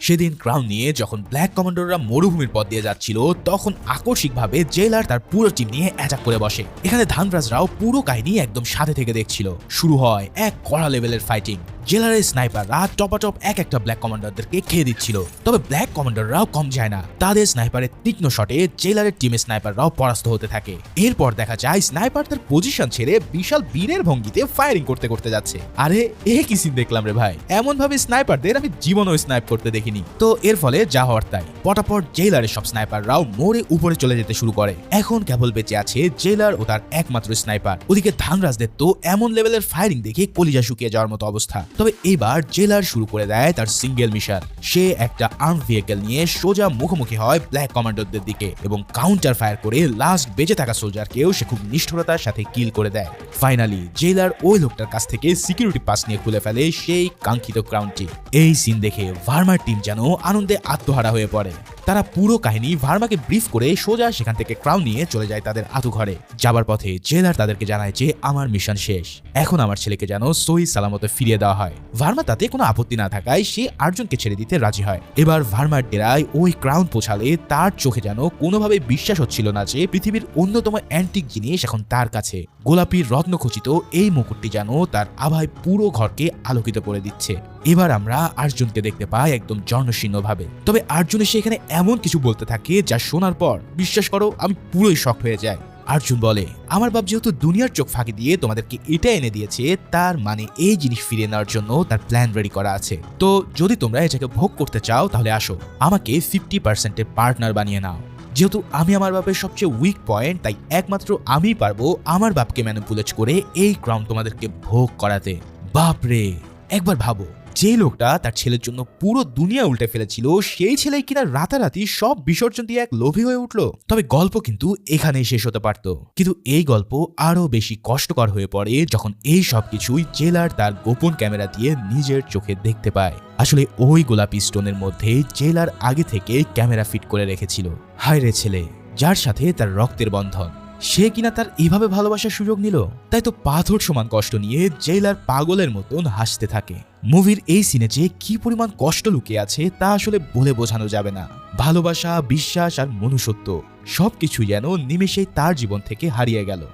সেদিন ক্রাউন নিয়ে যখন ব্ল্যাক কমান্ডোররা মরুভূমির পথ দিয়ে যাচ্ছিল, তখন আকস্মিকভাবে জেলার তার পুরো টিম নিয়ে অ্যাটাক করে বসে। এখানে ধানরাজরাও পুরো কাহিনী একদম সাথে থেকে দেখছিল। শুরু হয় এক কড়া লেভেলের ফাইটিং জেলারের স্নাইপাররা টপাটপ এক একটা ব্ল্যাক কমান্ডারদেরকে খেয়ে দিচ্ছিল। তবে ব্ল্যাক কমান্ডাররাও কম যায় না। তাদের স্নাইপারের তীক্ষ্ণ শটে জেলারের টিমের স্নাইপাররাও পরাস্ত হতে থাকে। এরপর দেখা যায় স্নাইপার তার পজিশন ছেড়ে বিশাল বীরের ভঙ্গিতে ফায়ারিং করতে করতে যাচ্ছে। আরে, এ কি সিন দেখলাম রে ভাই? এমন ভাবে স্নাইপারদের আমি জীবনও স্নাইপ করতে দেখিনি। তো এর ফলে যা হওয়ার তাই। পটাপট জেলারের সব স্নাইপাররাও মোড়ে উপরে চলে যেতে শুরু করে। এখন কেবল বেঁচে আছে জেলার ও তার একমাত্র স্নাইপার। ওদিকে ধানরাজদের তো এমন লেভেলের ফায়ারিং দেখে কলিজা শুকিয়ে যাওয়ার মতো অবস্থা। তবে এবার জেলার শুরু করে দেয় তার সিঙ্গেল মিশন সে একটা আর্ম ভেহিকেল নিয়ে সোজা মুখোমুখি হয় ব্ল্যাক কমান্ডারদের দিকে এবং কাউন্টার ফায়ার করে লাস্ট বেঁচে থাকা সোলজারকেও সে খুব নিষ্ঠুরতার সাথে কিল করে দেয়। ফাইনালি জেলার ওই লোকটার কাছ থেকে সিকিউরিটি পাস নিয়ে খুলে ফেলে সেই কাঙ্ক্ষিত ক্রাউনটি এই সিন দেখে ভার্মার টিম যেন আনন্দে আত্মহারা হয়ে পড়ে। তারা পুরো কাহিনী ভার্মাকে ব্রিফ করে সোজা সেখান থেকে ক্রাউন নিয়ে চলে যায় তাদের আতু ঘরে যাবার পথে জেলার তাদেরকে জানায় যে আমার মিশন শেষ। এখন আমার ছেলেকে যেন সহি সালামতে ফিরিয়ে দেওয়া হয়। ভার্মা তাতে কোনো আপত্তি না থাকায় সে আর্জুনকে ছেড়ে দিতে রাজি হয়। এবার ভার্মার ডেরায় ওই ক্রাউন পৌঁছালে তার চোখে যেন কোনোভাবে বিশ্বাস হচ্ছিল না যে পৃথিবীর অন্যতম অ্যান্টিক জিনিস এখন তার কাছে। গোলাপি রত্নখচিত এই মুকুটটি যেন তার আভায় পুরো ঘরকে আলোকিত করে দিচ্ছে। এবার আমরা আর্জুনকে দেখতে পাই একদম জর্ণশীর্ণ ভাবে তবে আর্জুন এসে এখানে এমন কিছু বলতে থাকে যা শোনার পর, বিশ্বাস করো, আমি পুরোই শক হয়ে যাই। আর্জুন বলে, আমার বাপ যেহেতু দুনিয়ার চোখ ফাঁকি দিয়ে তোমাদেরকে এটা এনে দিয়েছে, তার মানে এই জিনিস ফিরিয়ে নেওয়ার জন্য তার প্ল্যান রেডি করা আছে। তো যদি তোমরা এটাকে ভোগ করতে চাও, তাহলে আসো, আমাকে ফিফটি পার্সেন্টের পার্টনার বানিয়ে নাও। যেহেতু আমি আমার বাপের সবচেয়ে উইক পয়েন্ট তাই একমাত্র আমি পারব আমার বাপকে ম্যানিপুলেট করে এই ক্রাউন তোমাদেরকে ভোগ করাতে। বাপরে! একবার ভাবো যে লোকটা তার ছেলের জন্য পুরো দুনিয়া উল্টে ফেলেছিল, সেই ছেলে কিনা রাতারাতি সব বিসর্জন দিয়ে এক লোভী হয়ে উঠল। তবে গল্প কিন্তু এখানেই শেষ হতে পারত। কিন্তু এই গল্প আরও বেশি কষ্টকর হয়ে পড়ে যখন এই সব কিছুই জেলার তার গোপন ক্যামেরা দিয়ে নিজের চোখে দেখতে পায়। আসলে ওই গোলাপি স্টোনের মধ্যে জেলার আগে থেকে ক্যামেরা ফিট করে রেখেছিল। হায় রে ছেলে, যার সাথে তার রক্তের বন্ধন। সে কিনা তার এভাবে ভালোবাসার সুযোগ নিল? তাই তো পাথর সমান কষ্ট নিয়ে জেলার পাগলের মতন হাসতে থাকে। মুভির এই সিনে যে কি পরিমাণ কষ্ট লুকিয়ে আছে তা আসলে বলে বোঝানো যাবে না। ভালোবাসা, বিশ্বাস আর মনুষ্যত্ব সবকিছু যেন নিমেষেই তার জীবন থেকে হারিয়ে গেল।